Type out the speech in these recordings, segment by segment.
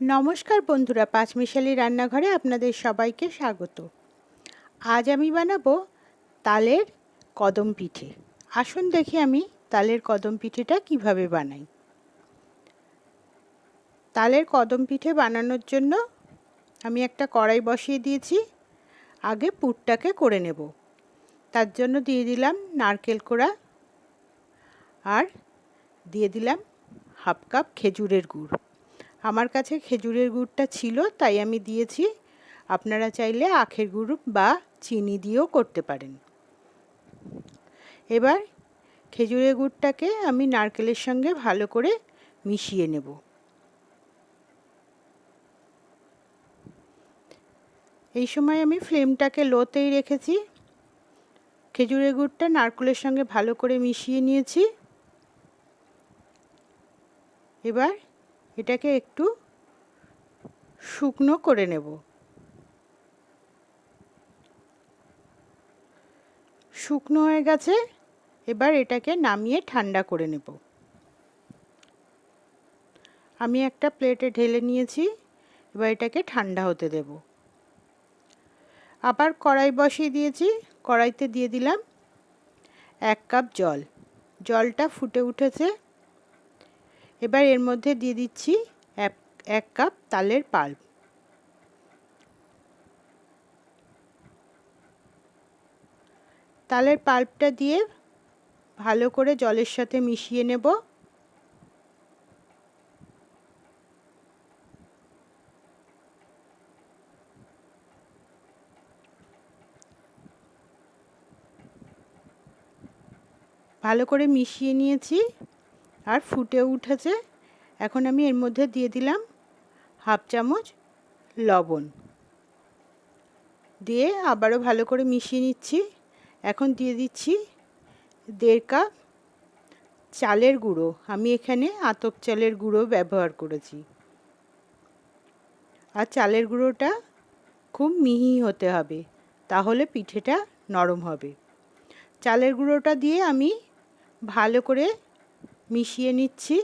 নমস্কার বন্ধুরা, পাঁচমিশালি রান্নাঘরে আপনাদের সবাইকে স্বাগত। আজ আমি বানাবো তালের কদম পিঠে। আসুন দেখি আমি তালের কদম পিঠেটা কীভাবে বানাই। তালের কদম পিঠে বানানোর জন্য আমি একটা কড়াই বসিয়ে দিয়েছি। আগে পুরটাকে করে নেব। তার জন্য দিয়ে দিলাম নারকেল কোড়া আর দিয়ে দিলাম হাফ কাপ খেজুরের গুড়। আমার কাছে খেজুরের গুড়টা ছিল, তাই আমি দিয়েছি। আপনারা চাইলে আখের গুড় বা চিনি দিয়েও করতে পারেন। এবার খেজুরের গুড়টাকে আমি নারকেলের সঙ্গে ভালো করে মিশিয়ে নেব। এই সময় আমি ফ্লেমটাকে লোতেই রেখেছি। খেজুরের গুড়টা নারকেলের সঙ্গে ভালো করে মিশিয়ে নিয়েছি। এবার এটাকে একটু শুকনো করে নেব। শুকনো হয়ে গেছে, এবার এটাকে নামিয়ে ঠান্ডা করে নেব। আমি একটা প্লেটে ঢেলে নিয়েছি, এবার এটাকে ঠান্ডা হতে দেব। আবার কড়াই বসিয়ে দিয়েছি, কড়াইতে দিয়ে দিলাম এক কাপ জল। জলটা ফুটে উঠেছে এবার এর মধ্যে দিয়ে দিচ্ছি এক কাপ তালের পাল্প তালের পাল্পটা দিয়ে ভালো করে জলের সাথে মিশিয়ে নেব। ভালো করে মিশিয়ে নিয়েছি। আর ফুটে উঠেছে। এখন আমি এর মধ্যে দিয়ে দিলাম হাফ চামচ লবণ। দিয়ে আবারও ভালো করে মিশিয়ে নিচ্ছি। এখন দিয়ে দিচ্ছি দেড় কাপ চালের গুঁড়ো। আমি এখানে আতপ চালের গুঁড়ো ব্যবহার করেছি। আর চালের গুঁড়োটা খুব মিহি হতে হবে, তাহলে পিঠেটা নরম হবে। চালের গুঁড়োটা দিয়ে আমি ভালো করে মিশিয়ে নিচ্ছি।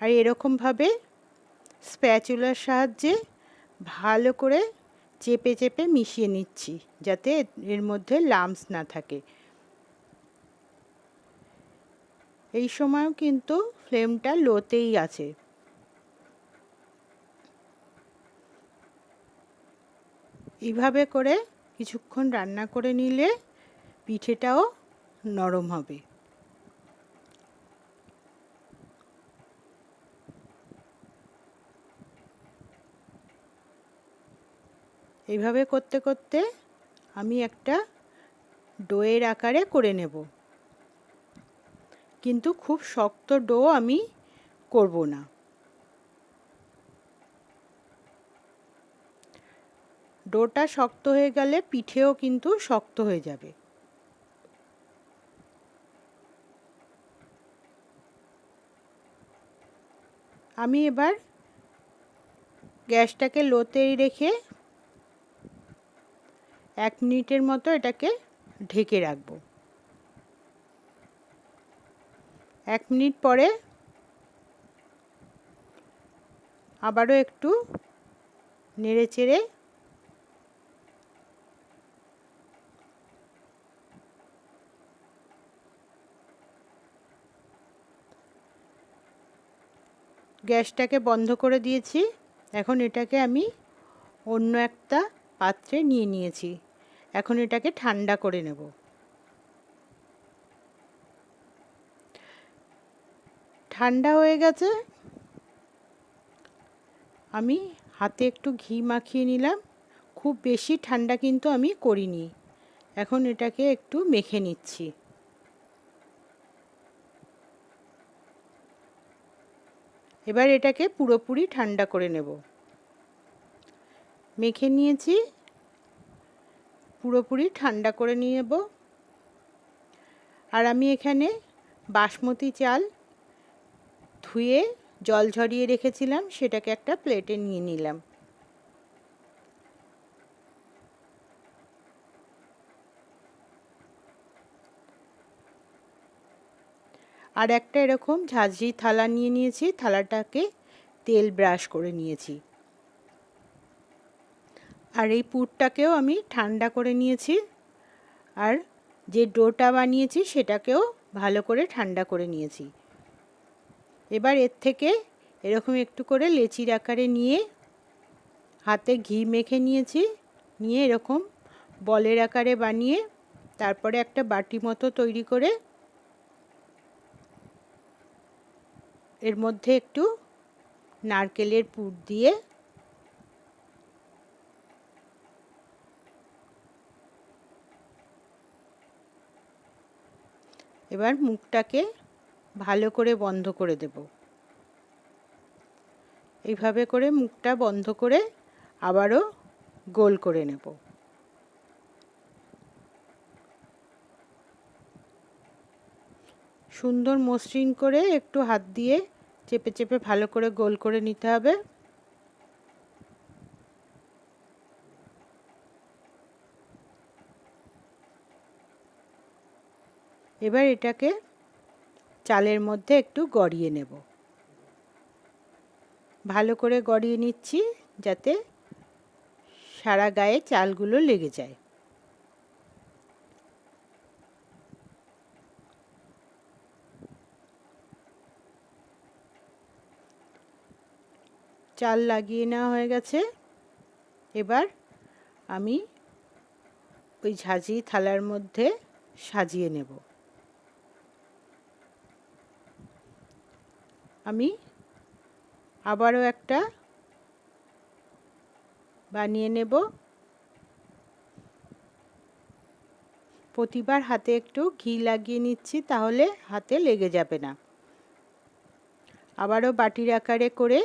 আর এরকমভাবে স্প্যাচুলার সাহায্যে ভালো করে চেপে চেপে মিশিয়ে নিচ্ছি, যাতে এর মধ্যে লামস না থাকে। এই সময়ও কিন্তু ফ্লেমটা লোতেই আছে। এইভাবে করে কিছুক্ষণ রান্না করে নিলে পিঠেটাও নরম হবে। এইভাবে করতে করতে আমি একটা ডোয়ের আকারে করে নেব। কিন্তু খুব শক্ত ডো আমি করব না। ডোটা শক্ত হয়ে গেলে পিঠেও কিন্তু শক্ত হয়ে যাবে। আমি এবার গ্যাসটাকে লোতে রেখে এক মিনিটের মতো এটাকে ঢেকে রাখব। এক মিনিট পরে আবারও একটু নেড়ে চেড়ে গ্যাসটাকে বন্ধ করে দিয়েছি। এখন এটাকে আমি অন্য একটা পাত্রে নিয়ে নিয়েছি। এখন এটাকে ঠান্ডা করে নেব। ঠান্ডা হয়ে গেছে। আমি হাতে একটু ঘি মাখিয়ে নিলাম। খুব বেশি ঠান্ডা কিন্তু আমি করিনি। এখন এটাকে একটু মেখে নিচ্ছি। এবার এটাকে পুরোপুরি ঠান্ডা করে নেব। মেখে নিয়েছি। পুরোপুরি ঠান্ডা করে নিয়ে নেব আর আমি এখানে বাসমতি চাল ধুয়ে জল ঝরিয়ে রেখেছিলাম, সেটাকে একটা প্লেটে নিয়ে নিলাম। আর একটা এরকম ঝাঁঝরি থালা নিয়ে নিয়েছি, থালাটাকে তেল ব্রাশ করে নিয়েছি। আর এই পুরটাকেও আমি ঠান্ডা করে নিয়েছি আর যে ডোটা বানিয়েছি সেটাকেও ভালো করে ঠান্ডা করে নিয়েছি। এবার এর থেকে এরকম একটু করে লেচির আকারে নিয়ে হাতে ঘি মেখে নিয়েছি, নিয়ে এরকম বলের আকারে বানিয়ে তারপরে একটা বাটি মতো তৈরি করে এর মধ্যে একটু নারকেলের পুর দিয়ে এবার মুখটাকে ভালো করে বন্ধ করে দেব। এইভাবে করে মুখটা বন্ধ করে আবারও গোল করে নেব। সুন্দর মসৃণ করে একটু হাত দিয়ে চেপে চেপে ভালো করে গোল করে নিতে হবে। এবার এটাকে চালের মধ্যে একটু গড়িয়ে নেব। ভালো করে গড়িয়ে নিচ্ছি যাতে সারা গায়ে চালগুলো লেগে যায়। চাল লাগিয়ে নেওয়া হয়ে গেছে। এবার আমি ওই ঝাঁঝি থালার মধ্যে সাজিয়ে নেব। আমি আবারও একটা বানিয়ে নেব। প্রতিবার হাতে একটু ঘি লাগিয়ে নিচ্ছি, তাহলে হাতে লেগে যাবে না। আবারও বাটির আকারে করে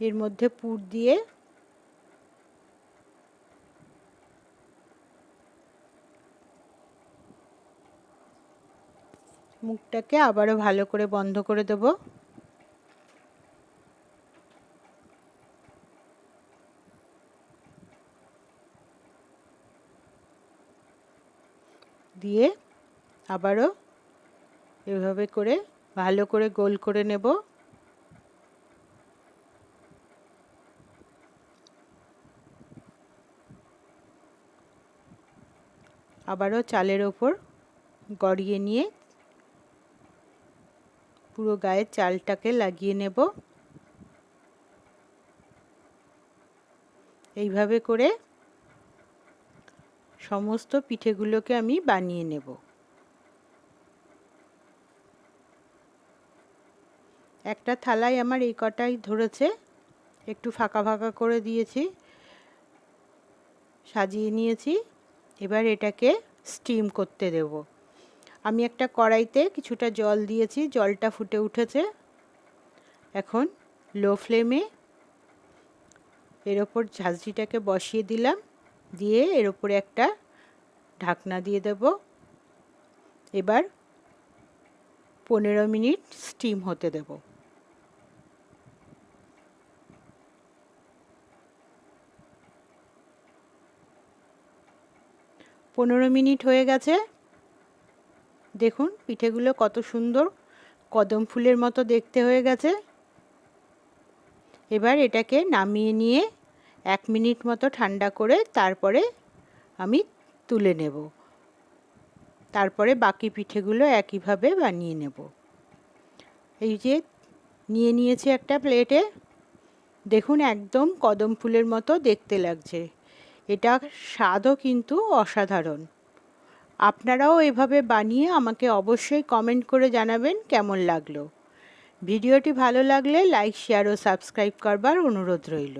এর মধ্যে পুর দিয়ে মুখটাকে আবারও ভালো করে বন্ধ করে দেব। দিয়ে আবারও এভাবে করে ভালো করে গোল করে নেব। আবারও চালের ওপর গড়িয়ে নিয়ে পুরো গায়ে চালটাকে লাগিয়ে নেব। এইভাবে করে সমস্ত পিঠেগুলোকে আমি বানিয়ে নেব। একটা থালায় আমার এই কটাই ধরেছে, একটু ফাঁকা ফাঁকা করে দিয়েছি, সাজিয়ে নিয়েছি। এবার এটাকে স্টিম করতে দেব। আমি একটা কড়াইতে কিছুটা জল দিয়েছি, জলটা ফুটে উঠেছে। এখন লো ফ্লেমে এর ওপর ঝাঁঝরিটাকে বসিয়ে দিলাম, দিয়ে এর ওপরে একটা ঢাকনা দিয়ে দেব। এবার পনেরো মিনিট স্টিম হতে দেব। পনেরো মিনিট হয়ে গেছে। দেখুন, পিঠেগুলো কত সুন্দর কদম ফুলের মতো দেখতে হয়ে গেছে। এবার এটাকে নামিয়ে নিয়ে এক মিনিট মতো ঠান্ডা করে তারপরে আমি তুলে নেব। তারপরে বাকি পিঠেগুলো একইভাবে বানিয়ে নেব। এই যে নিয়ে নিয়েছি একটা প্লেটে। দেখুন, একদম কদম ফুলের মতো দেখতে লাগছে। এটা স্বাদও কিন্তু অসাধারণ। আপনারাও এভাবে বানিয়ে আমাকে অবশ্যই কমেন্ট করে জানাবেন কেমন লাগল। ভিডিওটি ভালো লাগলে লাইক শেয়ার ও সাবস্ক্রাইব করবার অনুরোধ রইল।